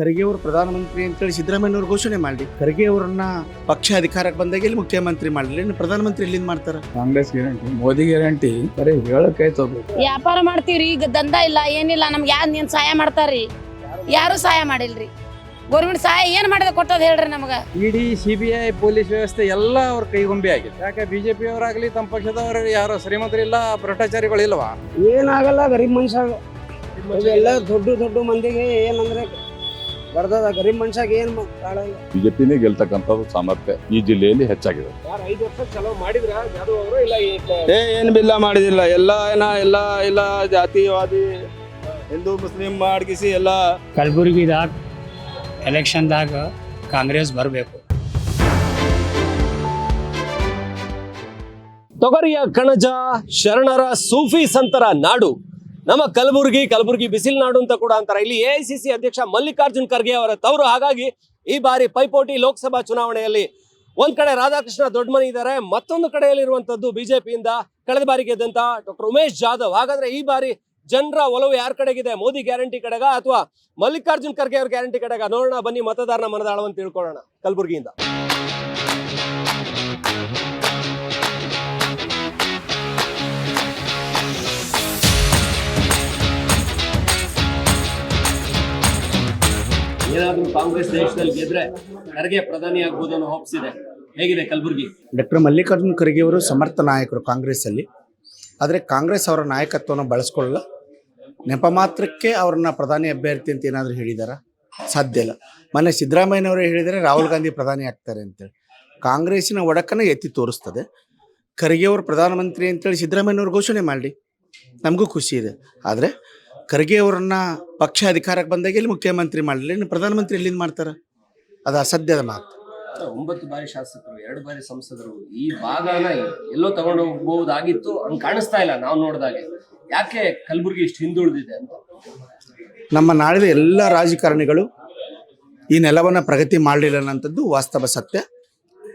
ಖರ್ಗೆ ಅವರು ಪ್ರಧಾನಮಂತ್ರಿ ಅಂತೇಳಿ ಸಿದ್ದರಾಮಯ್ಯನವರು ಘೋಷಣೆ ಮಾಡಿ ಖರ್ಗೆ ಅವರನ್ನ ಪಕ್ಷ ಅಧಿಕಾರಕ್ಕೆ ಬಂದಾಗ ಇಲ್ಲಿ ಮುಖ್ಯಮಂತ್ರಿ ಮಾಡಲಿ. ಪ್ರಧಾನಮಂತ್ರಿ ಇಲ್ಲಿಂದ ಮಾಡ್ತಾರ? ಕಾಂಗ್ರೆಸ್ ಗ್ಯಾರಂಟಿ ಮೋದಿ ಗ್ಯಾರಂಟಿ ಬರೀ ಹೇಳಕ್ ವ್ಯಾಪಾರ ಮಾಡ್ತೀವ್ರಿ ಈಗ ದಂಧ ಇಲ್ಲ ಏನಿಲ್ಲ ನಮ್ಗೆ ಯಾರು ನೀನ್ ಸಹಾಯ ಮಾಡ್ತಾರ್ರಿ? ಯಾರು ಸಹಾಯ ಮಾಡಿಲ್ರಿ? ಗೌರ್ಮೆಂಟ್ ಸಹಾಯ ಏನ್ ಮಾಡಿದ ಕೊಟ್ಟದ ಹೇಳ್ರಿ ನಮಗ? ED CBI B I police ವ್ಯವಸ್ಥೆ ಎಲ್ಲ ಅವ್ರ ಕೈಗೊಂಬೆ ಆಗಿದೆ. ಯಾಕೆ ಬಿಜೆಪಿ ಅವರಾಗ್ಲಿ ತಮ್ಮ ಪಕ್ಷದವರು ಯಾರು ಶ್ರೀಮಂತರಿಲ್ಲ ಭ್ರಷ್ಟಾಚಾರಿಗಳಿಲ್ವಾ ಏನಾಗಲ್ಲ ಗರೀಬ್ ಮನುಷ್ಯ. ಎಲ್ಲ ದೊಡ್ಡ ದೊಡ್ಡ ಮಂದಿಗೆ ಏನಂದ್ರೆ ಬರ್ದದ ಗರೀಬ್ ಮನುಷ್ಯಾಗ ಏನ್. ಬಿಜೆಪಿನೇ ಗೆಲ್ತಕ್ಕಂಥದ್ದು ಸಾಮರ್ಥ್ಯ ಈ ಜಿಲ್ಲೆಯಲ್ಲಿ ಹೆಚ್ಚಾಗಿದೆ. ಐದು ವರ್ಷ ಚಲೋ ಮಾಡಿದ್ರ ಯಾದವ್ ಅವರು ಇಲ್ಲ ಏ ಏನು ಬಿಲ್ಲ ಮಾಡಿದಿಲ್ಲ. ಎಲ್ಲ ಏನ ಎಲ್ಲ ಎಲ್ಲ ಜಾತಿವಾದಿ ಹಿಂದೂ ಮುಸ್ಲಿಂ ಮಾಡ್ಗಿಸಿ ಎಲ್ಲ ಕಲಬುರಗಿದಾಗ ಎಲೆಕ್ಷನ್ದಾಗ ಕಾಂಗ್ರೆಸ್ ಬರಬೇಕು. ತೊಗರಿಯ ಕಣಜ ಶರಣರ ಸೂಫಿ ಸಂತರ ನಾಡು. ನಮ್ಮ ಕಲಬುರಗಿ ಕಲಬುರಗಿ ಬಿಸಿಲು ನಾಡು ಅಂತ ಕೂಡ ಅಂತಾರೆ. ಇಲ್ಲಿ ಎಐಸಿಸಿ ಅಧ್ಯಕ್ಷ ಮಲ್ಲಿಕಾರ್ಜುನ್ ಖರ್ಗೆ ಅವರ ತವರು. ಹಾಗಾಗಿ ಈ ಬಾರಿ ಪೈಪೋಟಿ ಲೋಕಸಭಾ ಚುನಾವಣೆಯಲ್ಲಿ ಒಂದ್ ಕಡೆ ರಾಧಾಕೃಷ್ಣ ದೊಡ್ಡಮನಿ ಇದ್ದಾರೆ. ಮತ್ತೊಂದು ಕಡೆಯಲ್ಲಿರುವಂತದ್ದು ಬಿಜೆಪಿಯಿಂದ ಕಳೆದ ಬಾರಿ ಗೆದ್ದಂತ ಡಾಕ್ಟರ್ ಉಮೇಶ್ ಜಾಧವ್. ಹಾಗಾದ್ರೆ ಈ ಬಾರಿ ಜನರ ಒಲವು ಯಾರ ಕಡೆಗಿದೆ? ಮೋದಿ ಗ್ಯಾರಂಟಿ ಕಡೆಗ ಅಥವಾ ಮಲ್ಲಿಕಾರ್ಜುನ್ ಖರ್ಗೆ ಅವ್ರ ಗ್ಯಾರಂಟಿ ಕಡೆಗ? ನೋಡೋಣ, ಬನ್ನಿ ಮತದಾರನ ಮನದಾಳವನ್ನು ತಿಳ್ಕೊಳ್ಳೋಣ ಕಲಬುರಗಿಯಿಂದ. ಏನಾದ್ರೂ ಕಾಂಗ್ರೆಸ್ ದೇಶದಲ್ಲಿ ಗೆದ್ರೆ ಖರ್ಗೆ ಪ್ರಧಾನಿ ಆಗ್ಬೋದು ಅನ್ನೋ ಹೋಪ್ಸ್ ಇದೆ. ಹೇಗಿದೆ ಕಲಬುರಗಿ? ಡಾಕ್ಟರ್ ಮಲ್ಲಿಕಾರ್ಜುನ್ ಖರ್ಗೆ ಅವರು ಸಮರ್ಥ ನಾಯಕರು ಕಾಂಗ್ರೆಸ್ ಅಲ್ಲಿ ಆದರೆ ಕಾಂಗ್ರೆಸ್ ಅವರ ನಾಯಕತ್ವವನ್ನು ಬಳಸ್ಕೊಳ್ಳಲ್ಲ. ನೆಪ ಮಾತ್ರಕ್ಕೆ ಅವ್ರನ್ನ ಪ್ರಧಾನಿ ಅಭ್ಯರ್ಥಿ ಅಂತ ಏನಾದರೂ ಹೇಳಿದಾರ? ಸಾಧ್ಯ ಇಲ್ಲ. ಮೊನ್ನೆ ಸಿದ್ದರಾಮಯ್ಯನವರೇ ಹೇಳಿದರೆ, ರಾಹುಲ್ ಗಾಂಧಿ ಪ್ರಧಾನಿ ಆಗ್ತಾರೆ ಅಂತೇಳಿ. ಕಾಂಗ್ರೆಸ್ಸಿನ ಒಡಕನ್ನು ಎತ್ತಿ ತೋರಿಸ್ತದೆ. ಖರ್ಗೆ ಅವರು ಪ್ರಧಾನಮಂತ್ರಿ ಅಂತೇಳಿ ಸಿದ್ದರಾಮಯ್ಯನವರು ಘೋಷಣೆ ಮಾಡಲಿ. ನಮಗೂ ಖುಷಿ ಇದೆ. ಆದರೆ ಖರ್ಗೆ ಅವರನ್ನ ಪಕ್ಷ ಅಧಿಕಾರಕ್ಕೆ ಬಂದಾಗ ಇಲ್ಲಿ ಮುಖ್ಯಮಂತ್ರಿ ಮಾಡಲಿ ಇನ್ನು ಪ್ರಧಾನಮಂತ್ರಿ ಎಲ್ಲಿಂದ ಮಾಡ್ತಾರೆ? ಅದು ಅಸಾಧ್ಯದ ಮಾತು. ಒಂಬತ್ತು ಬಾರಿ ಶಾಸಕರು ಎರಡು ಬಾರಿ ಸಂಸದರು ಈ ಭಾಗನ ಎಲ್ಲೋ ತಗೊಂಡು ಹೋಗ್ಬಹುದಾಗಿತ್ತು ಹಂಗೆ ಕಾಣಿಸ್ತಾ ಇಲ್ಲ ನಾವು ನೋಡಿದಾಗೆ. ಯಾಕೆ ಕಲಬುರಗಿ ಇಷ್ಟು ಹಿಂದುಳಿದಿದೆ ಅಂತ? ನಮ್ಮ ನಾಡಿನ ಎಲ್ಲ ರಾಜಕಾರಣಿಗಳು ಈ ನೆಲವನ್ನು ಪ್ರಗತಿ ಮಾಡಲಿಲ್ಲ ಅನ್ನೋಂಥದ್ದು ವಾಸ್ತವ ಸತ್ಯ.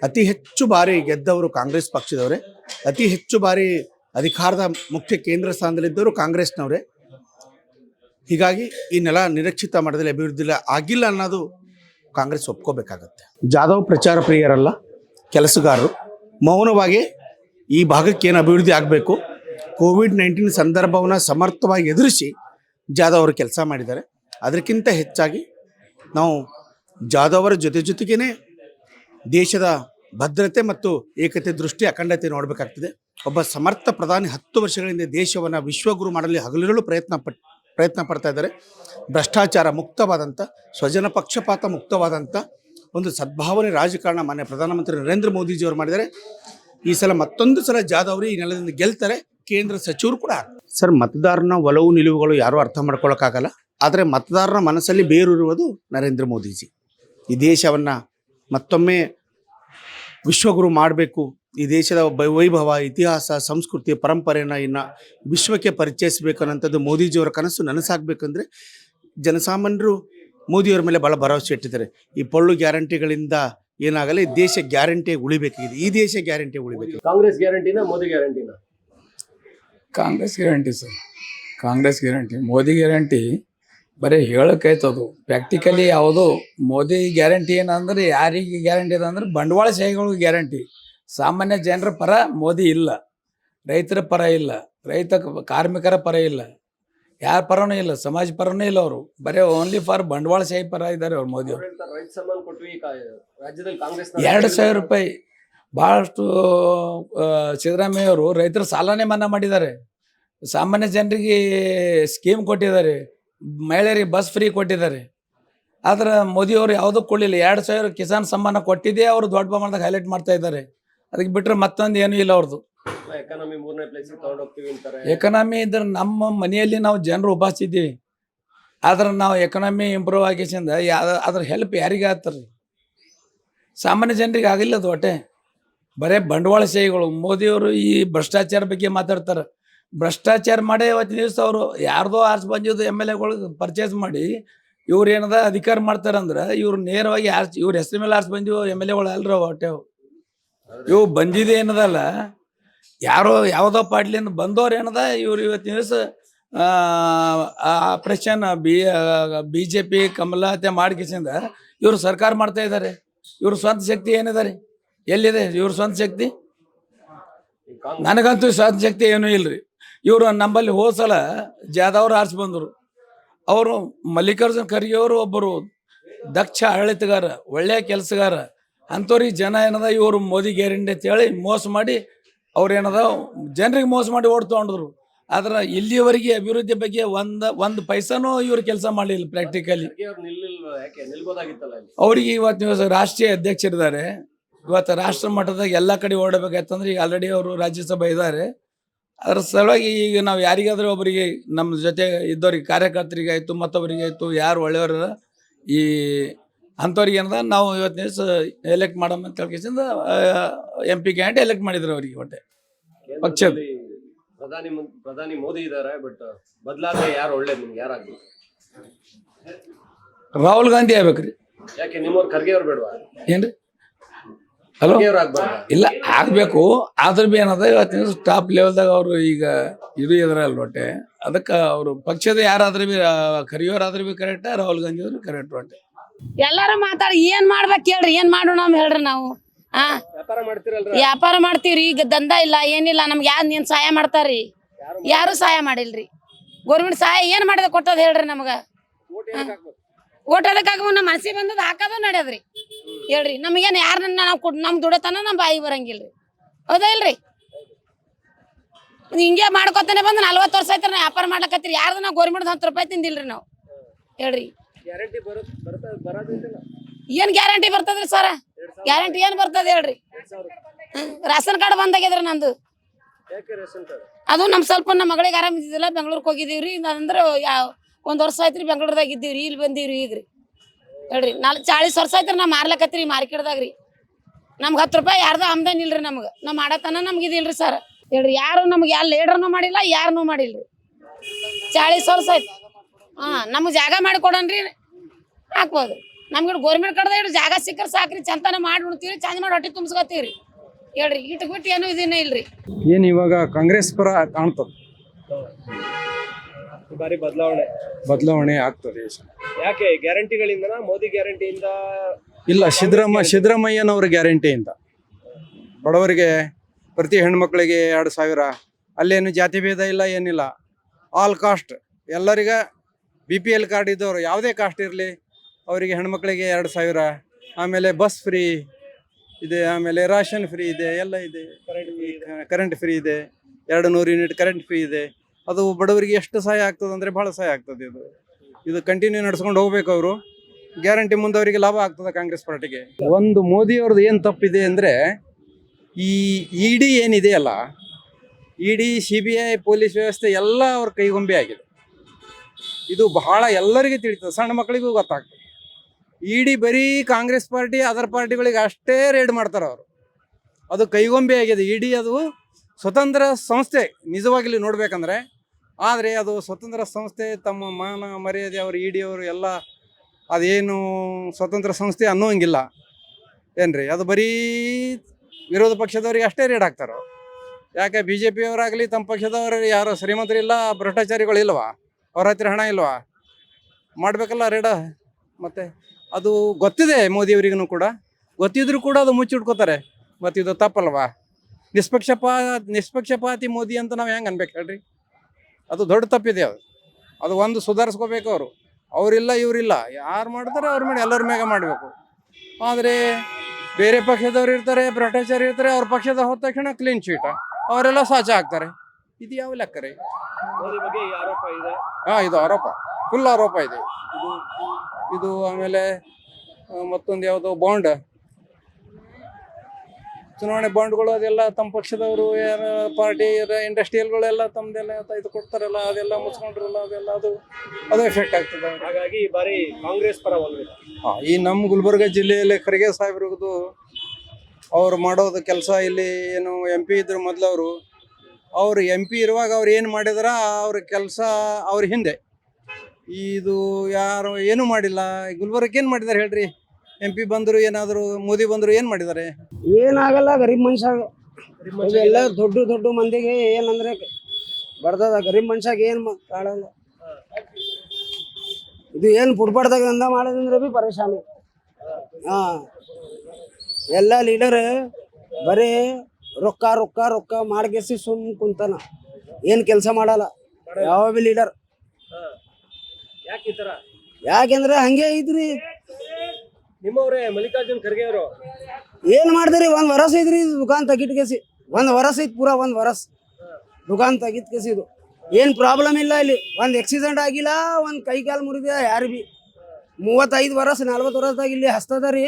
ಅತಿ ಹೆಚ್ಚು ಬಾರಿ ಗೆದ್ದವರು ಕಾಂಗ್ರೆಸ್ ಪಕ್ಷದವರೇ. ಅತಿ ಹೆಚ್ಚು ಬಾರಿ ಅಧಿಕಾರದ ಮುಖ್ಯ ಕೇಂದ್ರ ಸ್ಥಾನದಲ್ಲಿದ್ದವರು ಕಾಂಗ್ರೆಸ್ನವರೇ. ಹೀಗಾಗಿ ಈ ನೆಲ ನಿರೀಕ್ಷಿತ ಮಟ್ಟದಲ್ಲಿ ಅಭಿವೃದ್ಧಿ ಆಗಿಲ್ಲ ಅನ್ನೋದು ಕಾಂಗ್ರೆಸ್ ಒಪ್ಕೋಬೇಕಾಗತ್ತೆ. ಜಾಧವ್ ಪ್ರಚಾರ ಪ್ರಿಯರಲ್ಲ? ಕೆಲಸಗಾರರು ಮೌನವಾಗಿ ಈ ಭಾಗಕ್ಕೆ ಏನು ಅಭಿವೃದ್ಧಿ ಆಗಬೇಕು? ಕೋವಿಡ್ ನೈನ್ಟೀನ್ ಸಂದರ್ಭವನ್ನು ಸಮರ್ಥವಾಗಿ ಎದುರಿಸಿ ಜಾಧವ್ ಅವರು ಕೆಲಸ ಮಾಡಿದ್ದಾರೆ. ಅದಕ್ಕಿಂತ ಹೆಚ್ಚಾಗಿ ನಾವು ಜಾಧವ್ ಅವರ ಜೊತೆ ಜೊತೆಗೇ ದೇಶದ ಭದ್ರತೆ ಮತ್ತು ಏಕತೆ ದೃಷ್ಟಿ ಅಖಂಡತೆ ನೋಡಬೇಕಾಗ್ತದೆ. ಒಬ್ಬ ಸಮರ್ಥ ಪ್ರಧಾನಿ ಹತ್ತು ವರ್ಷಗಳಿಂದ ದೇಶವನ್ನು ವಿಶ್ವಗುರು ಮಾಡಲು ಹಗಲಿರುಳು ಪ್ರಯತ್ನ ಪಟ್ ಪ್ರಯತ್ನ ಪಡ್ತಾ ಇದ್ದಾರೆ. ಭ್ರಷ್ಟಾಚಾರ ಮುಕ್ತವಾದಂಥ ಸ್ವಜನ ಪಕ್ಷಪಾತ ಮುಕ್ತವಾದಂಥ ಒಂದು ಸದ್ಭಾವನೆ ರಾಜಕಾರಣ ಮಾನ್ಯ ಪ್ರಧಾನಮಂತ್ರಿ ನರೇಂದ್ರ ಮೋದಿಜಿಯವರು ಮಾಡಿದ್ದಾರೆ. ಈ ಸಲ ಮತ್ತೊಂದು ಸಲ ಜಾಧವ್ ಅವರು ಈ ನೆಲದಿಂದ ಗೆಲ್ತಾರೆ. ಕೇಂದ್ರ ಸಚಿವರು ಕೂಡ ಸರ್, ಮತದಾರನ ಒಲವು ನಿಲುವುಗಳು ಯಾರೂ ಅರ್ಥ ಮಾಡ್ಕೊಳ್ಳೋಕ್ಕಾಗಲ್ಲ ಆದರೆ ಮತದಾರನ ಮನಸ್ಸಲ್ಲಿ ಬೇರೂರುವುದು ನರೇಂದ್ರ ಮೋದಿಜಿ. ಈ ದೇಶವನ್ನು ಮತ್ತೊಮ್ಮೆ ವಿಶ್ವಗುರು ಮಾಡಬೇಕು. ಈ ದೇಶದ ವೈಭವ ಇತಿಹಾಸ ಸಂಸ್ಕೃತಿ ಪರಂಪರೆಯನ್ನು ಇನ್ನು ವಿಶ್ವಕ್ಕೆ ಪರಿಚಯಿಸಬೇಕು ಅನ್ನೋಂಥದ್ದು ಮೋದಿಜಿಯವರ ಕನಸು ನನಸಾಗಬೇಕಂದ್ರೆ ಜನಸಾಮಾನ್ಯರು ಮೋದಿಯವರ ಮೇಲೆ ಭಾಳ ಭರವಸೆ ಇಟ್ಟಿದ್ದಾರೆ. ಈ ಪೊಳ್ಳು ಗ್ಯಾರಂಟಿಗಳಿಂದ ಏನಾಗಲ್ಲ ಈ ದೇಶ ಗ್ಯಾರಂಟಿ ಉಳಿಬೇಕಾಗಿದೆ ಈ ದೇಶ ಗ್ಯಾರಂಟಿ ಉಳಿಬೇಕು. ಕಾಂಗ್ರೆಸ್ ಗ್ಯಾರಂಟಿನ Modi ಗ್ಯಾರಂಟಿನ? Congress guarantee sir. Congress guarantee Modi guarantee ಬರೀ ಅದು. ಪ್ರಾಕ್ಟಿಕಲಿ ಯಾವುದು ಮೋದಿ ಗ್ಯಾರಂಟಿ ಏನಂದ್ರೆ ಯಾರಿಗೆ ಗ್ಯಾರಂಟಿ ಇದೆ ಅಂದ್ರೆ ಬಂಡವಾಳಶಾಹಿಗಳಿಗೆ ಗ್ಯಾರಂಟಿ. ಸಾಮಾನ್ಯ ಜನರ ಪರ ಮೋದಿ ಇಲ್ಲ. ರೈತರ ಪರ ಇಲ್ಲ. ರೈತ ಕಾರ್ಮಿಕರ ಪರ ಇಲ್ಲ. ಯಾರ ಪರನೂ ಇಲ್ಲ. ಸಮಾಜ ಪರನೂ ಇಲ್ಲ ಅವರು. ಬರೀ ಓನ್ಲಿ ಫಾರ್ ಬಂಡವಾಳಶಾಹಿ ಪರ ಇದ್ದಾರೆ ಅವ್ರು ಮೋದಿ ಅವರು. ಎರಡು ಸಾವಿರ ರೂಪಾಯಿ. ಭಾಳಷ್ಟು ಸಿದ್ದರಾಮಯ್ಯ ಅವರು ರೈತರ ಸಾಲನೇ ಮನ್ನಾ ಮಾಡಿದ್ದಾರೆ. ಸಾಮಾನ್ಯ ಜನರಿಗೆ ಸ್ಕೀಮ್ ಕೊಟ್ಟಿದ್ದಾರೆ. ಮಹಿಳೆಯರಿಗೆ ಬಸ್ ಫ್ರೀ ಕೊಟ್ಟಿದ್ದಾರೆ. ಆದ್ರೆ ಮೋದಿಯವರು ಯಾವುದೂ ಕೊಡಲಿಲ್ಲ. ಎರಡು ಸಾವಿರ ಕಿಸಾನ್ ಸಮ್ಮಾನ ಕೊಟ್ಟಿದ್ದೇ ಅವರು ದೊಡ್ಡ ಪ್ರಮಾಣದಾಗ ಹೈಲೈಟ್ ಮಾಡ್ತಾ ಇದ್ದಾರೆ. ಅದಕ್ಕೆ ಬಿಟ್ಟರೆ ಮತ್ತೊಂದು ಏನೂ ಇಲ್ಲ ಅವ್ರದ್ದು ಎಕಾನಮಿ ಮೂರನೇ ಪ್ಲೇಸ್ ಹೋಗ್ತೀವಿ ಅಂತಾರೆ. ಎಕನಾಮಿ ಇದ್ರೆ ನಮ್ಮ ಮನೆಯಲ್ಲಿ ನಾವು ಜನರು ಉಪಾಸಿದ್ದೀವಿ. ಆದ್ರೆ ನಾವು ಎಕನಾಮಿ ಇಂಪ್ರೂವ್ ಆಗಿಸಿಂದ ಅದ್ರ ಹೆಲ್ಪ್ ಯಾರಿಗೆ ಆಗ್ತಾರೆ ಸಾಮಾನ್ಯ ಜನರಿಗೆ ಆಗಿಲ್ಲ ಅದು ಒಟ್ಟೆ. ಬರೇ ಬಂಡವಾಳಶಾಹಿಗಳು ಮೋದಿಯವರು ಈ ಭ್ರಷ್ಟಾಚಾರ ಬಗ್ಗೆ ಮಾತಾಡ್ತಾರೆ. ಭ್ರಷ್ಟಾಚಾರ ಮಾಡಿ ಅವತ್ತು ದಿವಸ ಅವರು ಯಾರ್ದೋ ಆರ್ಸ್ ಬಂದಿದ್ದು ಎಂ ಎಲ್ ಎಗಳು ಪರ್ಚೇಸ್ ಮಾಡಿ ಇವ್ರು ಏನದ ಅಧಿಕಾರ ಮಾಡ್ತಾರಂದ್ರೆ ಇವ್ರು ನೇರವಾಗಿ ಆರ್ಸ್ ಇವ್ರ ಹೆಸರು ಮೇಲೆ ಆರ್ಸ್ ಬಂದಿವು ಎಂ ಎಲ್ ಎಗಳು ಅಲ್ರ ಹೊಟ್ಟೆ ಅವು. ಇವು ಬಂದಿದೆ ಏನದಲ್ಲ ಯಾರೋ ಯಾವುದೋ ಪಾಟ್ಲಿಂದ ಬಂದವ್ರು ಏನದ? ಇವ್ರು ಇವತ್ತಿನ ದಿವಸ operation B B J P Kamala ಹತ್ಯೆ ಮಾಡ್ಕಿಸಿಂದ ಇವರು ಸರ್ಕಾರ ಮಾಡ್ತಾ ಇದ್ದಾರೆ ಇವ್ರ ಸ್ವಂತ ಶಕ್ತಿ ಏನಿದೆ ಎಲ್ಲಿದೆ ಇವ್ರ ಸ್ವಂತ ಶಕ್ತಿ? ನನಗಂತೂ ಸ್ವಂತ ಶಕ್ತಿ ಏನೂ ಇಲ್ರಿ. ಇವರು ನಮ್ಮಲ್ಲಿ ಹೋದ ಸಲ ಜಾದವ್ರು ಆರಿಸಿ ಬಂದರು. ಅವರು ಮಲ್ಲಿಕಾರ್ಜುನ್ ಖರ್ಗೆ ಒಬ್ಬರು ದಕ್ಷ ಆಡಳಿತಗಾರ ಒಳ್ಳೆಯ ಕೆಲಸಗಾರ. ಅಂಥವ್ರಿಗೆ ಜನ ಏನದ ಇವರು ಮೋದಿ ಗ್ಯಾರಂಟಿ ಅಂತೇಳಿ ಮೋಸ ಮಾಡಿ ಅವ್ರು ಏನದ ಜನರಿಗೆ ಮೋಸ ಮಾಡಿ ಓಟ್ ತೊಗೊಂಡ್ರು ಆದ್ರೆ ಇಲ್ಲಿಯವರೆಗೆ ಅಭಿವೃದ್ಧಿ ಬಗ್ಗೆ ಒಂದು ಒಂದು ಪೈಸಾನೂ ಇವ್ರು ಕೆಲಸ ಮಾಡಲಿಲ್ಲ ಪ್ರಾಕ್ಟಿಕಲಿ ಅವರಿಗೆ ಇವತ್ತು ರಾಷ್ಟ್ರೀಯ ಅಧ್ಯಕ್ಷರಿದ್ದಾರೆ. ಇವತ್ತು ರಾಷ್ಟ್ರ ಮಟ್ಟದಾಗ ಎಲ್ಲ ಕಡೆ ಓಡಬೇಕಾಯ್ತಂದ್ರೆ ಈಗ ಆಲ್ರೆಡಿ ಅವರು ರಾಜ್ಯಸಭೆ ಇದ್ದಾರೆ. ಅದರ ಸಲುವಾಗಿ ಈಗ ನಾವು ಯಾರಿಗಾದರೂ ಒಬ್ಬರಿಗೆ ನಮ್ಮ ಜೊತೆ ಇದ್ದವ್ರಿಗೆ ಕಾರ್ಯಕರ್ತರಿಗಾಯ್ತು ಮತ್ತೊಬ್ಬರಿಗೆ ಆಯಿತು ಯಾರು ಒಳ್ಳೆಯವ್ರ ಈ ಅಂಥವ್ರಿಗೆ ಏನದ ನಾವು ಇವತ್ತಿನ ದಿವಸ ಎಲೆಕ್ಟ್ ಮಾಡಮ್ಮ ಅಂತ ಹೇಳ್ಕೇಸಿಂದ ಎಂ ಪಿ ಕ್ಯಾಂಡಿಡೇಟ್ ಎಲೆಕ್ಟ್ ಮಾಡಿದ್ರು ಅವರಿಗೆ ಒಟ್ಟೆ. ಪಕ್ಷ ಪ್ರಧಾನಿ ಪ್ರಧಾನಿ ಮೋದಿ ಇದ್ದಾರೆ ಬಟ್ ಬದಲಾದ್ರೆ ಯಾರು ಒಳ್ಳೇದು ನಿಮ್ಗೆ ಯಾರಾಗ್ಬೇಕು ರಾಹುಲ್ ಗಾಂಧಿ ಆಗ್ಬೇಕ್ರಿ. ಯಾಕೆ ನಿಮ್ಮವ್ರು ಖರ್ಗೆ ಅವ್ರು ಬೇಡವಾ? ಏನ್ರಿ? ಹಲೋ? ಇಲ್ಲ ಆಗ್ಬೇಕು. ಆದ್ರೂ ಬಿ ಏನದ ಇವತ್ತಿನ ಟಾಪ್ ಲೆವೆಲ್ದಾಗ ಅವರು ಈಗ ಇದು ಇದ್ರಲ್ಲ ಒಟ್ಟೆ. ಅದಕ್ಕೆ ಅವರು ಪಕ್ಷದ ಯಾರಾದ್ರೂ ಬಿ ಕರಿಯೋರಾದ್ರೂ ಬಿ ಕರೆಕ್ಟ್ ರಾಹುಲ್ ಗಾಂಧಿ ಅವರು ಕರೆಕ್ಟ್ ಒಟ್ಟೆ. ಎಲ್ಲಾರು ಮಾತಾಡಿ ಏನ್ ಮಾಡ್ಬೇಕು ಹೇಳ್ರಿ ಏನ್ ಮಾಡೋಣ ಹೇಳ್ರಿ ನಾವು ಆ? ವ್ಯಾಪಾರ ಮಾಡ್ತೀವ್ರಿ ಈಗ ದಂಧ ಇಲ್ಲ ಏನಿಲ್ಲ ನಮ್ಗೆ ಯಾರು ನೀನ್ ಸಹಾಯ ಮಾಡ್ತಾರಿ? ಯಾರು ಸಹಾಯ ಮಾಡಿಲ್ರಿ? ಗೌರ್ಮೆಂಟ್ ಸಹಾಯ ಏನ್ ಮಾಡಿದ ಕೊಟ್ಟದ ಹೇಳ್ರಿ ನಮಗ? ಓಟ್ ಅದಕ್ಕಾಗ ನಮ್ಮ ಮನಸ್ಸಿಗೆ ಬಂದದ ಹಾಕೋದು ನಡೆಯದ್ರಿ. ಹೇಳ್ರಿ ನಮಗೇನು ಯಾರನ್ನ ನಾವು ಕೊಡ್ ನಮ್ ದುಡತನ ನಮ್ಮ ಬಾಯಿ ಬರಂಗಿಲ್ರಿ. ಹೌದಾ ಇಲ್ರಿ? ಹಿಂಗೆ ಮಾಡ್ಕೊತಾನೆ ಬಂದು ನಲ್ವತ್ತು ವರ್ಷ ಆಯ್ತು ವ್ಯಾಪಾರ ಮಾಡ್ಲಕತ್ತೀರಿ ಯಾರ್ದು ನಾವು ಗೌರ್ಮೆಂಟ್ ಹತ್ತು ರೂಪಾಯಿ ತಿಂದಿಲ್ರಿ ನಾವು. ಹೇಳ್ರಿ. ಗ್ಯಾರಂಟಿ ಬರೋದಿಲ್ಲ ಏನ್ ಗ್ಯಾರಂಟಿ ಬರ್ತದ್ರಿ ಸರ? ಗ್ಯಾರಂಟಿ ಏನ್ ಬರ್ತದ ಹೇಳ್ರಿ? ರಾಷನ್ ಕಾರ್ಡ್ ಬಂದಾಗ್ಯದ್ರಿ ನಂದು. ಅದು ನಮ್ ಸ್ವಲ್ಪ ನಮ್ಮ ಮಗಳಿಗೆ ಆರಾಮ ಇದ್ದಿಲ್ಲ ಬೆಂಗ್ಳೂರ್ಗೆ ಹೋಗಿದೀವ್ರಿ ಅಂದ್ರೆ ಯಾವ ಒಂದ್ ವರ್ಷ ಆಯ್ತ್ರಿ ಬೆಂಗ್ಳೂರ್ದಾಗ ಇದ್ದೀವ್ರಿ ಇಲ್ಲಿ ಬಂದೀವ್ರಿ ಈಗ್ರಿ. ಹೇಳ್ರಿ ನಾಲ್ ಚಾಳಿಸ್ ವರ್ಷ ಆಯ್ತ್ರಿ ನಾ ಮಾರ್ಲಕತ್ರಿ ಮಾರ್ಕೆಟ್ದಾಗ್ರಿ. ನಮ್ಗೆ ಹತ್ತು ರೂಪಾಯಿ ಯಾರ್ದು ಆಮ್ದಾನಿ ಇಲ್ರಿ ನಮ್ಗೆ. ನಾವು ಮಾಡತನ ನಮ್ಗೆ ಇದಿಲ್ರಿ ಸರ್. ಹೇಳ್ರಿ ಯಾರು ನಮ್ಗೆ ಯಾರು ಲೇಡ್ರನು ಮಾಡಿಲ್ಲ ಯಾರನ್ನೂ ಮಾಡಿಲ್ರಿ. ಚಾಳಿಸ್ ವರ್ಷ ಆಯ್ತು. ಹಾ ನಮ್ಗೆ ಜಾಗ ಮಾಡಿ ಕೊಡನ್ರಿ ಹಾಕ್ಬೋದು. ನಮ್ಗೆ ಗೋರ್ಮೆಂಟ್ ಕಡ್ದ ಇಟ್ಟು ಜಾಗ ಸಿಕ್ಕರೆ ಸಾಕ್ರಿ ಚಂತನ ಮಾಡಿ ಉಣ್ತೀವಿ ಚಂದ ಮಾಡಿ ಹೊಟ್ಟೆ ತುಂಬಿಸ್ಕೊತೀವ್ರಿ. ಹೇಳ್ರಿ ಇಟ್ಟು ಬಿಟ್ಟು ಏನೂ ಇದನ್ನ ಇಲ್ರಿ. ಏನು ಇವಾಗ ಕಾಂಗ್ರೆಸ್ ಪರ ಕಾಣ್ತದೆ? ಈ ಬಾರಿ ಬದಲಾವಣೆ. ಬದಲಾವಣೆ ಆಗ್ತದೆ ಈ ಸಲ. ಯಾಕೆ ಗ್ಯಾರಂಟಿಗಳಿಂದ ಮೋದಿ ಗ್ಯಾರಂಟಿಯಿಂದ? ಇಲ್ಲ ಸಿದ್ದರಾಮ ಸಿದ್ದರಾಮಯ್ಯನವ್ರ ಗ್ಯಾರಂಟಿಯಿಂದ. ಬಡವರಿಗೆ ಪ್ರತಿ ಹೆಣ್ಮಕ್ಳಿಗೆ ಎರಡು ಸಾವಿರ. ಅಲ್ಲೇನು ಜಾತಿ ಭೇದ ಇಲ್ಲ ಏನಿಲ್ಲ. ಆಲ್ ಕಾಸ್ಟ್ ಎಲ್ಲರಿಗೆ ಬಿ ಪಿ ಎಲ್ ಕಾರ್ಡ್ ಇದ್ದವರು ಯಾವುದೇ ಕಾಸ್ಟ್ ಇರಲಿ, ಅವರಿಗೆ ಹೆಣ್ಮಕ್ಳಿಗೆ ಎರಡು ಸಾವಿರ, ಆಮೇಲೆ ಬಸ್ ಫ್ರೀ ಇದೆ, ಆಮೇಲೆ ರಾಷನ್ ಫ್ರೀ ಇದೆ, ಎಲ್ಲ ಇದೆ. ಕರೆಂಟ್ ಫ್ರೀ ಇದೆ, ಎರಡು ನೂರು ಯೂನಿಟ್ ಕರೆಂಟ್ ಫ್ರೀ ಇದೆ. ಅದು ಬಡವರಿಗೆ ಎಷ್ಟು ಸಹಾಯ ಆಗ್ತದೆ ಅಂದರೆ ಭಾಳ ಸಹಾಯ ಆಗ್ತದೆ ಇದು. ಇದು ಕಂಟಿನ್ಯೂ ನಡ್ಸ್ಕೊಂಡು ಹೋಗ್ಬೇಕು ಅವರು. ಗ್ಯಾರಂಟಿ ಮುಂದೆ ಅವರಿಗೆ ಲಾಭ ಆಗ್ತದೆ ಕಾಂಗ್ರೆಸ್ ಪಾರ್ಟಿಗೆ. ಒಂದು ಮೋದಿ ಅವ್ರದ್ದು ಏನು ತಪ್ಪಿದೆ ಅಂದರೆ, ಈ ಇ ಡಿ ಏನಿದೆಯಲ್ಲ E D C B I police ವ್ಯವಸ್ಥೆ ಎಲ್ಲ ಅವ್ರ ಕೈಗೊಂಬೆ ಆಗಿದೆ. ಇದು ಬಹಳ ಎಲ್ಲರಿಗೆ ತಿಳಿತದೆ. ಸಣ್ಣ ಮಕ್ಕಳಿಗೂ ಗೊತ್ತಾಗ್ತದೆ. ಇಡೀ ಬರೀ ಕಾಂಗ್ರೆಸ್ ಪಾರ್ಟಿ, ಅದರ್ ಪಾರ್ಟಿಗಳಿಗೆ ಅಷ್ಟೇ ರೇಡ್ ಮಾಡ್ತಾರೆ ಅವರು. ಅದು ಕೈಗೊಂಬೆ ಆಗಿದೆ. ಇಡೀ ಅದು ಸ್ವತಂತ್ರ ಸಂಸ್ಥೆ ನಿಜವಾಗಿಲ್ಲಿ ನೋಡ್ಬೇಕಂದ್ರೆ. ಆದರೆ ಅದು ಸ್ವತಂತ್ರ ಸಂಸ್ಥೆ, ತಮ್ಮ ಮಾನ ಮರ್ಯಾದೆ ಅವರು ಇ ಅವರು ಎಲ್ಲ ಅದೇನು ಸ್ವತಂತ್ರ ಸಂಸ್ಥೆ ಅನ್ನೋಂಗಿಲ್ಲ. ಏನ್ರಿ? ಅದು ಬರೀ ವಿರೋಧ ಪಕ್ಷದವ್ರಿಗೆ ಅಷ್ಟೇ ರೇಡ್ ಹಾಕ್ತಾರೆ ಯಾಕೆ? ಬಿ ಜೆ ಪಿಯವರಾಗಲಿ ತಮ್ಮ ಪಕ್ಷದವರು ಯಾರು ಶ್ರೀಮಂತರಿಲ್ಲ ಭ್ರಷ್ಟಾಚಾರಿಗಳಿಲ್ವಾ ಅವ್ರ ಹತ್ರ ಹಣ ಇಲ್ವಾ? ಮಾಡಬೇಕಲ್ಲ ರೇಡ. ಮತ್ತೆ ಅದು ಗೊತ್ತಿದೆ ಮೋದಿಯವರಿಗೂ ಕೂಡ. ಗೊತ್ತಿದ್ರು ಕೂಡ ಅದು ಮುಚ್ಚಿಟ್ಕೋತಾರೆ ಮತ್ತೆ ಇದು ತಪ್ಪಲ್ವಾ? ನಿಷ್ಪಕ್ಷಪಾ, ನಿಷ್ಪಕ್ಷಪಾತಿ ಮೋದಿ ಅಂತ ನಾವು ಹೆಂಗೆ ಅನ್ಬೇಕು ಹೇಳ್ರಿ? ಅದು ದೊಡ್ಡ ತಪ್ಪಿದೆ ಅದು. ಅದು ಒಂದು ಸುಧಾರಿಸ್ಕೋಬೇಕು ಅವರು. ಅವರಿಲ್ಲ, ಇವರಿಲ್ಲ. ಯಾರು ಮಾಡ್ತಾರೆ ಅವ್ರ ಮೇಲೆ ಎಲ್ಲರ ಮೇಲೆ ಮಾಡಬೇಕು. ಆದರೆ ಬೇರೆ ಪಕ್ಷದವ್ರು ಇರ್ತಾರೆ, ಭ್ರಷ್ಟಾಚಾರ ಇರ್ತಾರೆ, ಅವ್ರ ಪಕ್ಷದ ಹೋದ ತಕ್ಷಣ ಕ್ಲೀನ್ ಶೀಟ ಅವರೆಲ್ಲ ಸಾಚ ಆಗ್ತಾರೆ ಇದು ಯಾವ ಲೆಕ್ಕ ರೀ ಮೋದಿ ಬಗ್ಗೆ ಈ ಆರೋಪ ಇದೆ. ಹಾಂ ಇದು ಆರೋಪ. ಫುಲ್ ಆರೋಪ ಇದೆ. ಇದು ಇದು ಆಮೇಲೆ ಮತ್ತೊಂದು ಯಾವುದೋ? ಬಾಂಡ್. ಚುನಾವಣೆ ಬಾಂಡ್ಗಳು ಅದೆಲ್ಲ ತಮ್ಮ ಪಕ್ಷದವರು ಯಾರ ಪಾರ್ಟಿ ಇಂಡಸ್ಟ್ರಿಯಲ್ಗಳೆಲ್ಲ ತಮ್ಮದೆಲ್ಲ ಇದು ಕೊಡ್ತಾರಲ್ಲ ಅದೆಲ್ಲ ಮುಚ್ಕೊಂಡ್ರಲ್ಲ ಅದೆಲ್ಲ ಅದು ಅದು ಎಫೆಕ್ಟ್ ಆಗ್ತದೆ. ಹಾಗಾಗಿ ಈ ಬಾರಿ ಕಾಂಗ್ರೆಸ್ ಪರ ಹಾ, ಈ ನಮ್ಮ ಗುಲ್ಬರ್ಗ ಜಿಲ್ಲೆಯಲ್ಲಿ ಖರ್ಗೆ ಸಾಹೇಬ್ರದ್ದು ಅವ್ರು ಮಾಡೋದು ಕೆಲಸ ಇಲ್ಲಿ ಏನು ಎಂ ಪಿ ಇದ್ರು ಮೊದಲು ಅವರು ಎಂ ಪಿ ಇರುವಾಗ ಅವ್ರು ಏನು ಮಾಡಿದ್ರ ಅವ್ರ ಕೆಲಸ ಅವ್ರ ಹಿಂದೆ. ಇದು ಯಾರು ಏನೂ ಮಾಡಿಲ್ಲ. ಗುಲ್ಬರ್ಗ ಏನು ಮಾಡಿದ್ದಾರೆ ಹೇಳ್ರಿ? ಎಂ ಪಿ ಬಂದರು ಏನಾದರೂ ಮೋದಿ ಬಂದರು ಏನು ಮಾಡಿದ್ದಾರೆ ಏನಾಗಲ್ಲ ಗರೀಬ್ ಮನುಷ್ಯ. ಎಲ್ಲ ದೊಡ್ಡ ದೊಡ್ಡ ಮಂದಿಗೆ ಏನಂದ್ರೆ ಬರ್ತದ ಗರೀಬ್ ಮನುಷ್ಯಾಗ ಏನು ಕಾಣಲ್ಲ ಇದು ಏನು ಫುಟ್ಪಾಟ್ದಾಗ ದಂಧ ಮಾಡೋದಂದ್ರೆ ಬಿ ಪರೇಶಾನಿ. ಹಾಂ. ಎಲ್ಲ ಲೀಡರ್ ಬರೀ ರೊಕ್ಕ ರೊಕ್ಕ ರೊಕ್ಕ ಮಾಡ್ಗೆಸಿ ಸುಮ್ ಕುಂತಾನ. ಏನ್ ಕೆಲಸ ಮಾಡಲ್ಲ. ಯಾವ ಬಿ ಲೀಡರ್ ಯಾಕೆ ಈ ತರ ಯಾಕೆಂದ್ರೆ ಹಂಗೆ ಐತ್ರಿ ನಿಮ್ಮವರೇ ಮಲ್ಲಿಕಾರ್ಜುನ್ ಖರ್ಗೆ ಅವರು. ಏನ್ ಮಾಡಿದ್ರಿ? ಒಂದ್ ವರಸ್ ಐತ್ರಿ ಇದು ದುಕಾನ್ ತೆಗಿಟ್ ಕೇಸಿ ಒಂದ್ ವರಸ್ ಐತ್ ಪೂರಾ ಒಂದ್ ವರಸ್. ದುಕಾನ್ ತೆಗಿತ್ ಕೇಸಿ ಇದು. ಏನ್ ಪ್ರಾಬ್ಲಮ್ ಇಲ್ಲ ಇಲ್ಲಿ. ಒಂದ್ ಆಕ್ಸಿಡೆಂಟ್ ಆಗಿಲ್ಲ ಒಂದ್ ಕೈ ಕಾಲ್ ಮುರಿದ ಯಾರು ಬಿ. ಮೂವತ್ತೈದು ವರಸ್ ನಲ್ವತ್ತು ವರ್ಷದಾಗ ಇಲ್ಲಿ ಹಸ್ತದ ರೀ.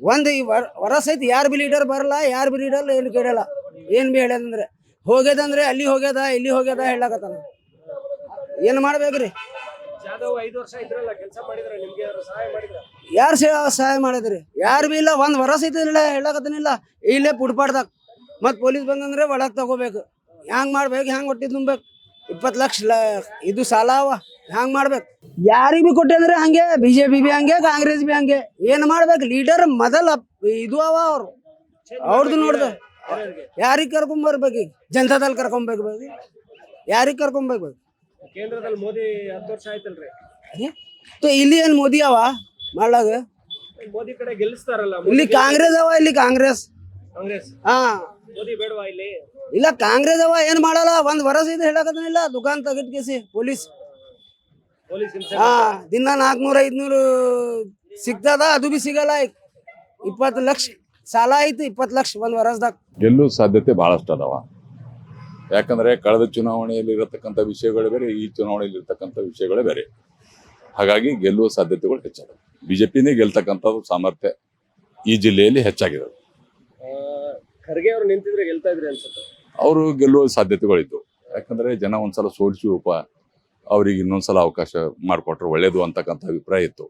ಒಂದ್ ಈ ವರ ಸಹಿತ ಯಾರು ಬಿ ಲೀಡರ್ ಬರಲ್ಲ ಯಾರು ಬಿ ಲೀಡರ್ ಏನು ಕೇಳಲ್ಲ. ಏನು ಬಿ ಹೇಳ್ಯದಂದ್ರೆ ಹೋಗ್ಯದಂದ್ರೆ ಅಲ್ಲಿ ಹೋಗ್ಯದ ಇಲ್ಲಿ ಹೋಗ್ಯದ ಹೇಳಕತ್ತಾನ ಏನು ಮಾಡ್ಬೇಕ್ರಿ? ಯಾರು ಸಹಾಯ ಮಾಡಿದ್ರ? ಯಾರು ಸಹಾಯ ಮಾಡಿದ್ರಿ? ಯಾರು ಬಿ ಇಲ್ಲ ಒಂದು ವರ ಸಹಿತ ಇಲ್ಲ ಹೇಳಕತ್ತನಿಲ್ಲ ಇಲ್ಲೇ ಪುಡ್ಪಾಡ್ದಾಗ ಮತ್ತು ಪೊಲೀಸ್ ಬಂದಂದ್ರೆ ಒಳಗೆ ತಗೋಬೇಕು. ಹ್ಯಾಂಗ್ ಮಾಡ್ಬೇಕು ಹ್ಯಾಂಗ್ ಹೊಟ್ಟಿ ತುಂಬಬೇಕು ಇಪ್ಪತ್ತು ಲಕ್ಷ ಲ ಇದು ಸಾಲ ಅವ. ಹ್ಯಾಂಗ್ ಮಾಡ್ಬೇಕು? ಯಾರಿಗ್ ಬಿ ಕೊಟ್ಟೆ ಅಂದ್ರೆ ಹಂಗೆ ಬಿಜೆಪಿ ಬಿ ಹಂಗೆ ಕಾಂಗ್ರೆಸ್ ಬಿ ಹಂಗೆ. ಏನ್ ಮಾಡ್ಬೇಕು? ಲೀಡರ್ ಮೊದಲ ಇದು ಅವ ಅವ್ರು. ಅವ್ರದ್ದು ನೋಡ್ದ. ಯಾರಿಗ್ ಕರ್ಕೊಂಡ್ ಬರ್ಬೇಕು ಈಗ? ಜನತಾದಲ್ಲಿ ಕರ್ಕೊಂಬೇಕು ಯಾರಿಗ್ ಕರ್ಕೊಂಬೇಕು ಕೇಂದ್ರದಲ್ಲಿ ಮೋದಿ ಹತ್ತು ವರ್ಷ ಆಯ್ತಲ್ರಿ. ಇಲ್ಲಿ ಏನ್ ಮೋದಿ ಅವ? ಮಾಡ್ಲಾಗ? ಮೋದಿ ಕಡೆ ಗೆಲ್ಲಿಸ್ತಾರಲ್ಲ ಇಲ್ಲಿ ಕಾಂಗ್ರೆಸ್ ಅವ ಇಲ್ಲಿ ಕಾಂಗ್ರೆಸ್. ಕಾಂಗ್ರೆಸ್. ಹಾ. ಮೋದಿ ಬೇಡವಾ ಇಲ್ಲಿ? ಇಲ್ಲ ಕಾಂಗ್ರೆಸ್ ಅವ ಏನ್ ಮಾಡಲ್ಲ. ಒಂದ್ ವರಸ ಇದು ಹೇಳಕತ್ತನಿಲ್ಲ ದುಕಾನ್ ತೆಗಿಟ್ಕೇಸಿ ಪೊಲೀಸ್. ಹಾ ದಿನ ನಾಲ್ಕನೂರ ಐದ್ನೂರು ಸಿಗ್ತದ ಅದು ಬಿ ಸಿಗಲ್ಲ ಇಪ್ಪತ್ತು ಲಕ್ಷ ಸಾಲ ಐತಿ ಇಪ್ಪತ್ತು ಲಕ್ಷ ಒಂದು ವರ್ಷದಾಗ ಗೆಲ್ಲುವ ಸಾಧ್ಯತೆ ಬಹಳಷ್ಟು ಅದಾವ. ಯಾಕಂದ್ರೆ ಕಳೆದ ಚುನಾವಣೆಯಲ್ಲಿ ಇರತಕ್ಕಂಥ ವಿಷಯಗಳು ಬೇರೆ ಈ ಚುನಾವಣೆಯಲ್ಲಿ ಇರತಕ್ಕಂಥ ವಿಷಯಗಳೇ ಬೇರೆ. ಹಾಗಾಗಿ ಗೆಲ್ಲುವ ಸಾಧ್ಯತೆಗಳು ಹೆಚ್ಚಾದವು. ಬಿಜೆಪಿನೇ ಗೆಲ್ತಕ್ಕಂಥದ್ದು ಸಾಮರ್ಥ್ಯ ಈ ಜಿಲ್ಲೆಯಲ್ಲಿ ಹೆಚ್ಚಾಗಿದೆ ಖರ್ಗೆ ಅವ್ರು ನಿಂತಿದ್ರೆ ಗೆಲ್ತಾ ಇದ್ರಿ ಅನ್ಸುತ್ತೆ. ಅವರು ಗೆಲ್ಲುವ ಸಾಧ್ಯತೆಗಳಿದ್ದವು. ಯಾಕಂದ್ರೆ ಜನ ಒಂದ್ಸಲ ಸೋಲಿಸುವಪ್ಪ. ಅವ್ರಿಗೆ ಇನ್ನೊಂದ್ಸಲ ಅವಕಾಶ ಮಾಡಿಕೊಟ್ರೆ. ಒಳ್ಳೇದು ಅಂತಕ್ಕಂಥ ಅಭಿಪ್ರಾಯ ಇತ್ತು.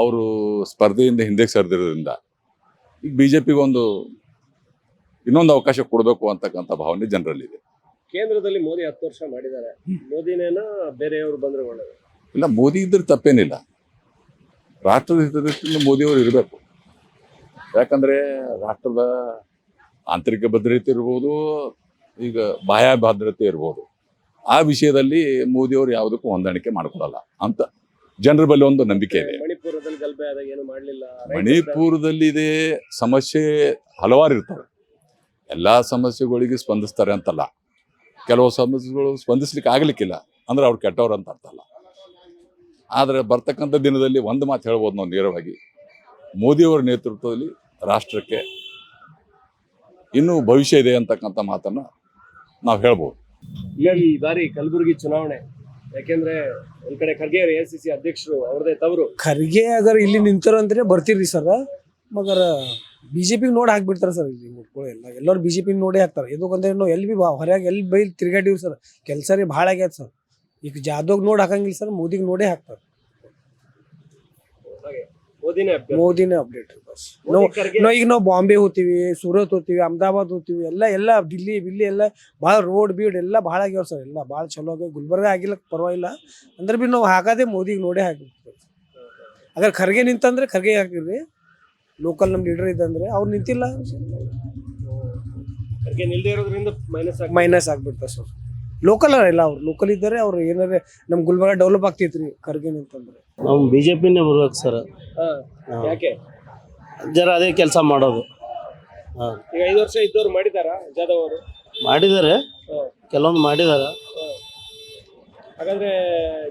ಅವರು ಸ್ಪರ್ಧೆಯಿಂದ ಹಿಂದೆ ಸರಿದಿರೋದ್ರಿಂದ ಈಗ ಬಿ ಜೆ ಪಿಗೊಂದು ಇನ್ನೊಂದು ಅವಕಾಶ ಕೊಡಬೇಕು ಅಂತಕ್ಕಂಥ ಭಾವನೆ ಜನರಲ್ಲಿದೆ. ಕೇಂದ್ರದಲ್ಲಿ ಮೋದಿ ಹತ್ತು ವರ್ಷ ಮಾಡಿದ್ದಾರೆ. ಮೋದಿನೇನ ಬೇರೆಯವರು ಬಂದ್ರೆ ಒಳ್ಳೆಯದು ಇಲ್ಲ ಮೋದಿ ಇದ್ರೆ ತಪ್ಪೇನಿಲ್ಲ. ರಾಷ್ಟ್ರದ ಹಿತದೃಷ್ಟಿಯಿಂದ ಮೋದಿಯವರು ಇರಬೇಕು. ಯಾಕಂದರೆ ರಾಷ್ಟ್ರದ ಆಂತರಿಕ ಭದ್ರತೆ ಇರ್ಬೋದು ಈಗ ಬಾಹ್ಯ ಭದ್ರತೆ ಇರ್ಬೋದು. ಆ ವಿಷಯದಲ್ಲಿ ಮೋದಿಯವರು ಯಾವುದಕ್ಕೂ ಹೊಂದಾಣಿಕೆ ಮಾಡಿಕೊಡಲ್ಲ ಅಂತ ಜನರ ಬಳಿ ಒಂದು ನಂಬಿಕೆ ಇದೆ. ಮಣಿಪುರದಲ್ಲಿ ಇದೇ ಸಮಸ್ಯೆ ಹಲವಾರು ಇರ್ತವೆ. ಎಲ್ಲ ಸಮಸ್ಯೆಗಳಿಗೆ ಸ್ಪಂದಿಸ್ತಾರೆ ಅಂತಲ್ಲ. ಕೆಲವು ಸಮಸ್ಯೆಗಳು ಸ್ಪಂದಿಸ್ಲಿಕ್ಕೆ ಆಗ್ಲಿಕ್ಕಿಲ್ಲ ಅಂದ್ರೆ ಅವ್ರು ಕೆಟ್ಟವ್ರು ಅಂತ ಅರ್ಥ ಅಲ್ಲ. ಆದ್ರೆ ಬರ್ತಕ್ಕಂಥ ದಿನದಲ್ಲಿ ಒಂದು ಮಾತು ಹೇಳ್ಬೋದು ನಾವು ನೇರವಾಗಿ. ಮೋದಿಯವರ ನೇತೃತ್ವದಲ್ಲಿ ರಾಷ್ಟ್ರಕ್ಕೆ ಇನ್ನೂ ಭವಿಷ್ಯ ಇದೆ ಅಂತಕ್ಕಂಥ ಮಾತನ್ನು ನಾವು ಹೇಳ್ಬೋದು. ಈ ಬಾರಿ ಕಲಬುರಗಿ ಚುನಾವಣೆ ಯಾಕೆಂದ್ರೆ ಒಂದ್ ಕಡೆ ಖರ್ಗೆ ಎ ಸಿ ಸಿ ಅಧ್ಯಕ್ಷರು ಅವ್ರದೇ ತವರು. ಖರ್ಗೆ ಅಗರ್ ಇಲ್ಲಿ ನಿಂತಾರ ಅಂದ್ರೆ ಬರ್ತೀರಿ ಸರ್? ಮಗರ ಬಿಜೆಪಿಗೆ ನೋಡಿ ಹಾಕ್ಬಿಡ್ತಾರೆ ಸರ್ ಇಲ್ಲಿ ಮುಟ್ಕೊಳ್ಳಿ ಎಲ್ಲ. ಎಲ್ಲರೂ ಬಿಜೆಪಿ ನೋಡಿ ಹಾಕ್ತಾರೆ. ಇದಕ್ಕಂದ್ರೆ ನಾವು ಎಲ್ಲಿ ಬಿ ಹೊರಗೆ ಎಲ್ಲಿ ಬೈ ತಿರ್ಗಾಡಿವ್ರಿ ಸರ್. ಕೆಲಸ ರೀ ಭಾಳ ಆಗ್ಯಾದ ಸರ್. ಈಗ ಜಾದವ್ಗೆ ನೋಡಿ ಹಾಕಂಗಿಲ್ಲ ಸರ್ ಮೋದಿಗೆ ನೋಡೇ ಹಾಕ್ತಾರೆ. ಮೋದಿನೇ ಅಪ್ಡೇಟ್ ಬಸ್ ನಾವು ಈಗ ನಾವು ಬಾಂಬೆ ಹೋಗ್ತೀವಿ ಸೂರತ್ ಹೋಗ್ತೀವಿ ಅಹಮದಾಬಾದ್ ಹೋಗ್ತೀವಿ ಎಲ್ಲ ಎಲ್ಲ ದಿಲ್ಲಿ ಬಿಲ್ಲಿ ಎಲ್ಲ ಭಾಳ ರೋಡ್ ಬೀಡ್ ಎಲ್ಲ ಭಾಳ ಆಗ್ಯಾವ ಸರ್ ಎಲ್ಲ ಭಾಳ ಚಲೋ ಆಗ್ಯಾವ. ಗುಲ್ಬರ್ಗ ಆಗಿಲ್ಲ ಪರವಾಗಿಲ್ಲ. ಅಂದ್ರೆ ಬಿ ನಾವು ಹಾಕೋದೇ ಮೋದಿಗೆ ನೋಡೇ ಹಾಕಿರ್ತೀವಿ. ಅದ್ರ ಖರ್ಗೆ ನಿಂತಂದ್ರೆ ಖರ್ಗೆ ಹಾಕಿರ್ರಿ. ಲೋಕಲ್ ನಮ್ಮ ಲೀಡರ್ ಇದ್ದಂದ್ರೆ ಅವ್ರು ನಿಂತಿಲ್ಲ. ಖರ್ಗೆ ನಿಲ್ದೇ ಇರೋದ್ರಿಂದ ಮೈನಸ್ ಆಗಿ ಮೈನಸ್ ಆಗ್ಬಿಡ್ತಾರೆ ಸರ್ ಲೋಕಲ್ ಎಲ್ಲ ಅವ್ರು ಲೋಕಲ್ ಇದ್ದಾರೆ ಅವ್ರು ಏನಾದ್ರೆ ನಮ್ಮ ಗುಲ್ಬರ್ಗ ಡೆವಲಪ್ ಆಗ್ತೈತ್ರಿ ಖರ್ಗೆ ಅಂತಂದ್ರೆ. ನಾವು ಬಿ ಜೆ ಪಿನೇ ಬರ್ಬೇಕು ಸರ್ ಯಾಕೆ? ಜರ ಅದೇ ಕೆಲಸ ಮಾಡೋದು. ಹಾಂ. ಈಗ ಐದು ವರ್ಷ ಇದ್ದವ್ರು ಮಾಡಿದಾರ ಜಾಧವ್ ಅವರು? ಮಾಡಿದ್ದಾರೆ. ಹಾ. ಕೆಲವೊಂದು ಮಾಡಿದಾರ ಹಾಗಾದ್ರೆ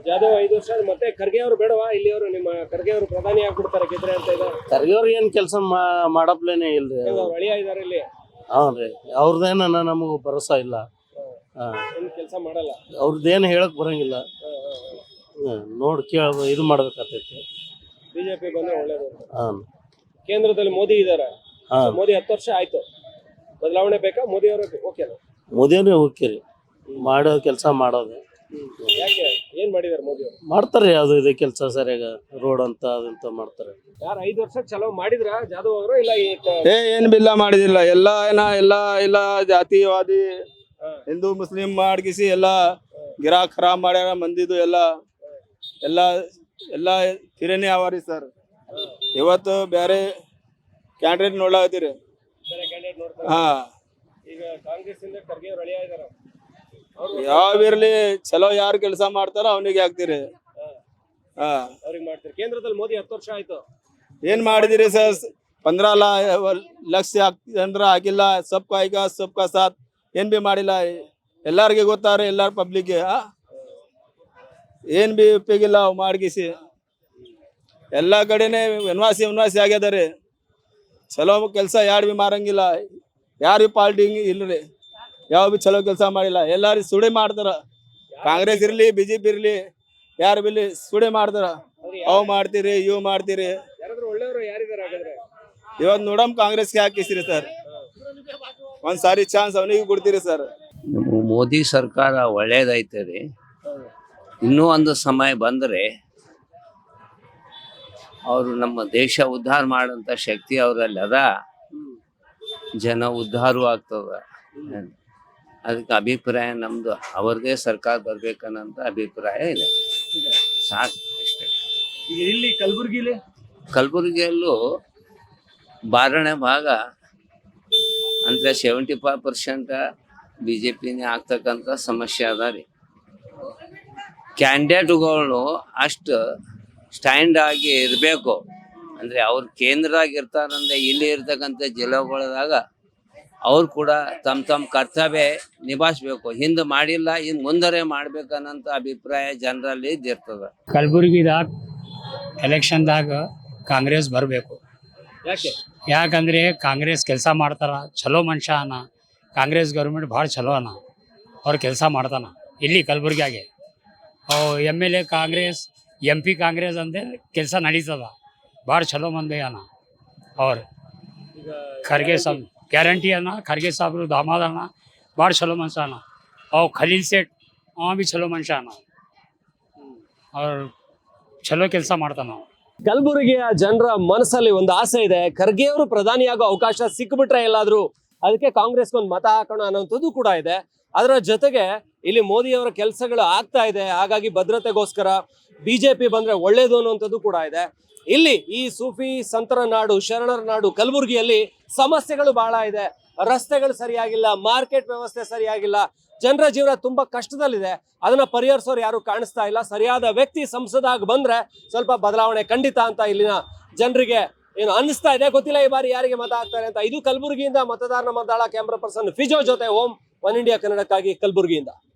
ಜಾಧವ್ ಐದು ವರ್ಷ ಆದ್ರೆ ಮತ್ತೆ ಖರ್ಗೆ ಅವರು ಬೇಡವಾ? ಇಲ್ಲಿ ಅವರು ನಿಮ್ಮ ಖರ್ಗೆ ಅವರು ಪ್ರಧಾನಿ ಆಗ್ಬಿಡ್ತಾರೆ ಗೆದ್ರೆ ಅಂತ ಖರ್ಗೆ ಅವ್ರು ಏನು ಕೆಲಸ ಮಾಡಪ್ಲೇನೆ ಇಲ್ರಿ ಅವ್ರು. ಅಳಿಯ ಇದ್ದಾರೆ ಇಲ್ಲಿ. ಹ್ಞೂ ರೀ ಅವ್ರದ್ದೇನ ನಮಗೆ ಭರೋಸಾ ಇಲ್ಲ. ಹಾಂ ಏನು ಕೆಲಸ ಮಾಡಲ್ಲ? ಅವ್ರದ್ದೇನು ಹೇಳಕ್ ಬರಂಗಿಲ್ಲ. ಹ್ಮ್, ನೋಡಿ ಕೇಳ ಇದು ಮಾಡ್ಬೇಕಾಗ್ತೈತಿ. ಬಿಜೆಪಿ ಬಂದ್ರೆ ಒಳ್ಳೇದು ಹಾಂ. ಕೇಂದ್ರದಲ್ಲಿ ಮೋದಿ ಇದಾರೆ. ಹಾಂ. ಮೋದಿ ಹತ್ತು ವರ್ಷ ಆಯ್ತು. ಬದಲಾವಣೆ ಬೇಕಾ? ಮೋದಿ ಅವರು ಓಕೆ ಮೋದಿಯವ್ರೇ ಹೋಗ್ತೀರಿ ಮಾಡೋ ಕೆಲಸ ಮಾಡೋದು. ಯಾಕೆ? ಏನ್ ಮಾಡಿದಾರೆ ಮೋದಿ ಅವರು? ಮಾಡ್ತಾರೆ ಅದು ಇದು ಕೆಲಸ ಸರಿಯಾಗ. ರೋಡ್ ಅಂತ ಅದಂತ ಮಾಡ್ತಾರೆ. ಯಾರು ಐದು ವರ್ಷ ಚಲೋ ಮಾಡಿದ್ರ? ಜಾಧವ್ ಅವರು ಇಲ್ಲ ಈ ಕ- ಏ ಏನ್ ಬಿಲ್ಲ ಮಾಡಿದಿಲ್ಲ. ಎಲ್ಲ ಏನ ಎಲ್ಲ ಇಲ್ಲ ಜಾತಿವಾದಿ. ಹಿಂದೂ ಮುಸ್ಲಿಂ ಮಾಡ್ಗಿಸಿ ಎಲ್ಲ ಗಿರಾ ಖರಾಬ್ ಮಾಡ್ಯಾರ ಮಂದಿದು ಎಲ್ಲ ಎಲ್ಲ ಎಲ್ಲ ಹಿರೇನೆ ರೀ ಸರ್ ಇವತ್ತು ಬೇರೆ ಕ್ಯಾಂಡಿಡೇಟ್ ನೋಡ್ಲಾಗತ್ತೀರಿ ಹಾ. ಅವರು ಯಾವ ಇರ್ಲಿ ಚಲೋ ಯಾರು ಕೆಲಸ ಮಾಡ್ತಾರ ಅವನಿಗೆ ಹಾಕ್ತಿರಿ. ಹಾ. ಕೇಂದ್ರದಲ್ಲಿ ಮೋದಿ ಹತ್ತು ವರ್ಷ ಆಯ್ತು. ಏನ್ ಮಾಡಿದಿರಿ ಸರ್ ಪಂದ್ರ ಲಕ್ಷ ಅಂದ್ರ ಆಗಿಲ್ಲ. ಸಬ್ ಕಾ ಈಗ ಸಬ್ ಕಾ ಸಾಥ್. ಏನ್ ಬಿ ಮಾಡಿಲ್ಲ ಎಲ್ಲಾರ್ಗೆ ಗೊತ್ತಾರ ಎಲ್ಲಾರ ಪಬ್ಲಿಕ್ಗೆ ಏನ್ ಬಿ ಉಪಯೋಗಿಲ್ಲ ಅವು ಮಾಡ್ಗಿಸಿ. ಎಲ್ಲಾ ಕಡೆನೆ ವನವಾಸಿ ವನವಾಸಿ ಆಗ್ಯದ ಚಲೋ ಕೆಲಸ ಯಾರು ಬಿ ಮಾರಂಗಿಲ್ಲ ಯಾರು ಪಾರ್ಟಿ ಇಲ್ರಿ. ಯಾವ ಬಿ ಚಲೋ ಕೆಲಸ ಮಾಡಿಲ್ಲ ಎಲ್ಲಾರು ಸುಡಿ ಮಾಡ್ತಾರ. ಕಾಂಗ್ರೆಸ್ ಇರ್ಲಿ ಬಿಜೆಪಿ ಇರ್ಲಿ ಯಾರು ಬಿ ಸುಡಿ ಮಾಡ್ತಾರ. ಅವ್ ಮಾಡ್ತೀರಿ ಇವು ಮಾಡ್ತೀರಿ. ಇವತ್ತು ನೋಡಮ್ ಕಾಂಗ್ರೆಸ್ಗೆ ಹಾಕಿಸಿರಿ ಸರ್. ಒಂದ್ ಸಾರಿ ಚಾನ್ಸ್ ಅವನಿಗೆ ಕೊಡ್ತೀರಿ ಸರ್ ಮೋದಿ ಸರ್ಕಾರ ಒಳ್ಳೇದೈತೆ ರೀ. ಇನ್ನೂ ಒಂದು ಸಮಯ ಬಂದರೆ ಅವರು ನಮ್ಮ ದೇಶ ಉದ್ಧಾರ ಮಾಡೋಂಥ ಶಕ್ತಿ ಅವರಲ್ಲಿ ಅದ. ಜನ ಉದ್ಧಾರು ಆಗ್ತದ. ಅದಕ್ಕೆ ಅಭಿಪ್ರಾಯ ನಮ್ದು. ಅವ್ರದೇ ಸರ್ಕಾರ ಬರ್ಬೇಕನ್ನೋಂಥ ಅಭಿಪ್ರಾಯ ಇದೆ. ಸಾಕು ಅಷ್ಟೇ. ಈಗ ಇಲ್ಲಿ ಕಲಬುರಗಿಲಿ? ಕಲಬುರಗಿಯಲ್ಲೂ ಬಾರಣೆ ಭಾಗ ಅಂದರೆ seventy five percent B J ಪಿನೇ ಆಗ್ತಕ್ಕಂಥ ಸಮಸ್ಯೆ ಅದ ರೀ. ಕ್ಯಾಂಡಿಡೇಟ್ಗಳು ಅಷ್ಟು ಸ್ಟ್ಯಾಂಡ್ ಆಗಿ ಇರಬೇಕು. ಅಂದರೆ ಅವ್ರು ಕೇಂದ್ರದಾಗ ಇರ್ತಾರಂದ್ರೆ ಇಲ್ಲಿ ಇರ್ತಕ್ಕಂಥ ಜಿಲ್ಲೆಗಳದಾಗ ಅವ್ರು ಕೂಡ ತಮ್ಮ ತಮ್ಮ ಕರ್ತವ್ಯ ನಿಭಾಯಿಸ್ಬೇಕು ಹಿಂದೆ ಮಾಡಿಲ್ಲ ಇನ್ನು ಮುಂದರೆ ಮಾಡ್ಬೇಕನ್ನಂತ ಅಭಿಪ್ರಾಯ ಜನರಲ್ಲಿ ಇದ್ದಿರ್ತದೆ. ಕಲಬುರಗಿದಾಗ ಎಲೆಕ್ಷನ್ದಾಗ ಕಾಂಗ್ರೆಸ್ ಬರಬೇಕು. ಯಾಕೆ? ಯಾಕಂದ್ರೆ ಕಾಂಗ್ರೆಸ್ ಕೆಲಸ ಮಾಡ್ತಾರ ಚಲೋ ಮನುಷ್ಯ ಅನ. ಕಾಂಗ್ರೆಸ್ ಗೌರ್ಮೆಂಟ್ ಭಾಳ ಚಲೋ ಅನ. ಅವ್ರು ಕೆಲಸ ಮಾಡ್ತಾನ ಇಲ್ಲಿ ಕಲಬುರ್ಗಿಯಾಗೆ ಅವು M L A Congress M P Congress ಅಂದೆ ಕೆಲಸ ನಡೀತದ. ಭಾಳ ಚಲೋ ಮಂದಿ ಅನ ಅವ್ರು. ಖರ್ಗೆ ಸಾಬ್ ಗ್ಯಾರಂಟಿ ಅನ್ನ ಖರ್ಗೆ ಸಾಬ್ರು ದಾಮಾದ ಅಣ್ಣ ಭಾಳ ಚಲೋ ಮನುಷ್ಯ ಅನ. ಅವು ಖಲೀಲ್ ಸೇಟ್ ಅವ ಭೀ ಚಲೋ ಮನುಷ್ಯ ಅನ. ಅವ್ರು ಚಲೋ ಕೆಲಸ ಮಾಡ್ತಾನ ಅವ ಕಲಬುರಗಿಯ ಜನರ ಮನಸ್ಸಲ್ಲಿ ಒಂದು ಆಸೆ ಇದೆ. ಖರ್ಗೆ ಅವರು ಪ್ರಧಾನಿಯಾಗೋ ಅವಕಾಶ ಸಿಕ್ಬಿಟ್ರೆ ಎಲ್ಲಾದ್ರೂ ಅದಕ್ಕೆ ಕಾಂಗ್ರೆಸ್ಗೆ ಒಂದು ಮತ ಹಾಕೋಣ ಅನ್ನೋಂಥದ್ದು ಕೂಡ ಇದೆ. ಅದರ ಜೊತೆಗೆ ಇಲ್ಲಿ ಮೋದಿ ಅವರ ಕೆಲಸಗಳು ಆಗ್ತಾ ಇದೆ. ಹಾಗಾಗಿ ಭದ್ರತೆಗೋಸ್ಕರ ಬಿಜೆಪಿ ಬಂದ್ರೆ ಒಳ್ಳೇದು ಅನ್ನುವಂಥದ್ದು ಕೂಡ ಇದೆ. ಇಲ್ಲಿ ಈ ಸೂಫಿ, ಸಂತರ ನಾಡು, ಶರಣರ ನಾಡು ಕಲಬುರಗಿಯಲ್ಲಿ ಸಮಸ್ಯೆಗಳು ಬಹಳ ಇದೆ. ರಸ್ತೆಗಳು ಸರಿಯಾಗಿಲ್ಲ, ಮಾರ್ಕೆಟ್ ವ್ಯವಸ್ಥೆ ಸರಿಯಾಗಿಲ್ಲ. ಜನರ ಜೀವನ ತುಂಬಾ ಕಷ್ಟದಲ್ಲಿದೆ. ಅದನ್ನ ಪರಿಹರಿಸೋರು ಯಾರು ಕಾಣಿಸ್ತಾ ಇಲ್ಲ. ಸರಿಯಾದ ವ್ಯಕ್ತಿ ಸಂಸದಾಗ ಬಂದ್ರೆ ಸ್ವಲ್ಪ ಬದಲಾವಣೆ ಖಂಡಿತ ಅಂತ ಇಲ್ಲಿನ ಜನರಿಗೆ ಏನು ಅನ್ನಿಸ್ತಾ ಇದೆ. ಗೊತ್ತಿಲ್ಲ ಈ ಬಾರಿ ಯಾರಿಗೆ ಮತ ಆಗ್ತಾರೆ ಅಂತ. ಇದು ಕಲಬುರಗಿಯಿಂದ ಮತದಾರನ ಮತದಾಳ ಕ್ಯಾಮ್ರಾ ಪರ್ಸನ್ ಫಿಜೋ ಜೊತೆ ಓಂ ಒನ್ ಇಂಡಿಯಾ ಕನ್ನಡಕ್ಕಾಗಿ ಕಲಬುರಗಿಯಿಂದ.